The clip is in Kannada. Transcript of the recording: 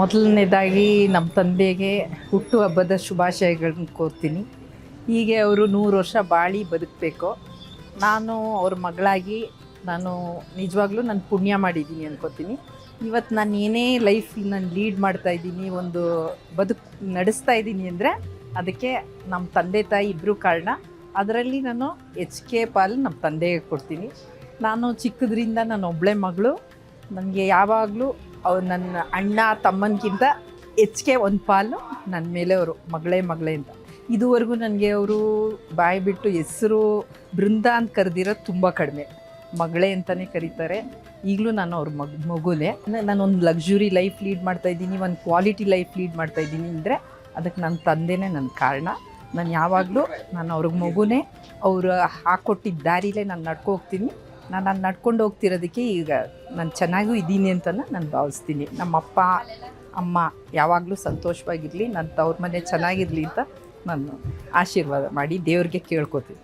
ಮೊದಲನೇದಾಗಿ ನಮ್ಮ ತಂದೆಗೆ ಹುಟ್ಟು ಹಬ್ಬದ ಶುಭಾಶಯಗಳನ್ನ ಕೋರ್ತೀನಿ. ಹೀಗೆ ಅವರು ನೂರು ವರ್ಷ ಬಾಳಿ ಬದುಕಬೇಕು. ನಾನು ಅವ್ರ ಮಗಳಾಗಿ ನಾನು ನಿಜವಾಗ್ಲೂ ನಾನು ಪುಣ್ಯ ಮಾಡಿದ್ದೀನಿ ಅನ್ಕೋತೀನಿ. ಇವತ್ತು ನಾನು ಏನೇ ಲೈಫ್ ನಾನು ಲೀಡ್ ಮಾಡ್ತಾ ಇದ್ದೀನಿ, ಒಂದು ಬದುಕು ನಡೆಸ್ತಾ ಇದ್ದೀನಿ ಅಂದರೆ ಅದಕ್ಕೆ ನಮ್ಮ ತಂದೆ ತಾಯಿ ಇಬ್ಬರು ಕಾರಣ. ಅದರಲ್ಲಿ ನಾನು ಎಚ್ ಕೆ ಪಾಲ್ ನಮ್ಮ ತಂದೆಗೆ ಕೊಡ್ತೀನಿ. ನಾನು ಚಿಕ್ಕದ್ರಿಂದ ನಾನು ಒಬ್ಬಳೆ ಮಗಳು. ನನಗೆ ಯಾವಾಗಲೂ ಅವ್ರು ನನ್ನ ಅಣ್ಣ ತಮ್ಮನಿಗಿಂತ ಹೆಚ್ಚಿಗೆ ಒಂದು ಪಾಲು ನನ್ನ ಮೇಲೆ ಅವರು, ಮಗಳೇ ಮಗಳೇ ಅಂತ. ಇದುವರೆಗೂ ನನಗೆ ಅವರು ಬಾಯಿ ಬಿಟ್ಟು ಹೆಸರು ಬೃಂದ ಅಂತ ಕರೆದಿರೋದು ತುಂಬ ಕಡಿಮೆ. ಮಗಳೇ ಅಂತಲೇ ಕರೀತಾರೆ. ಈಗಲೂ ನಾನು ಅವ್ರ ಮಗ್, ಮಗುನೇ. ನಾನು ಒಂದು ಲಕ್ಸುರಿ ಲೈಫ್ ಲೀಡ್ ಮಾಡ್ತಾ ಇದ್ದೀನಿ, ಒಂದು ಕ್ವಾಲಿಟಿ ಲೈಫ್ ಲೀಡ್ ಮಾಡ್ತಾ ಇದ್ದೀನಿ ಅಂದರೆ ಅದಕ್ಕೆ ನನ್ನ ತಂದೆನೇ ನನ್ನ ಕಾರಣ. ನಾನು ಯಾವಾಗಲೂ ನಾನು ಅವ್ರಿಗೆ ಮಗುನೇ, ಅವರು ಹಾಕ್ಕೊಟ್ಟಿದ್ದ ದಾರಿಲೇ ನಾನು ನಡ್ಕೊ ಹೋಗ್ತೀನಿ. ನಾನು ನಾನು ನಡ್ಕೊಂಡು ಹೋಗ್ತಿರೋದಕ್ಕೆ ಈಗ ನಾನು ಚೆನ್ನಾಗೂ ಇದ್ದೀನಿ ಅಂತ ನಾನು ಭಾವಿಸ್ತೀನಿ. ನಮ್ಮ ಅಪ್ಪ ಅಮ್ಮ ಯಾವಾಗಲೂ ಸಂತೋಷವಾಗಿರಲಿ ನನ್ನ ತವ್ರ ಮನೆ ಚೆನ್ನಾಗಿರಲಿ ಅಂತ ನಾನು ಆಶೀರ್ವಾದ ಮಾಡಿ ದೇವ್ರಿಗೆ ಕೇಳ್ಕೊತೀನಿ.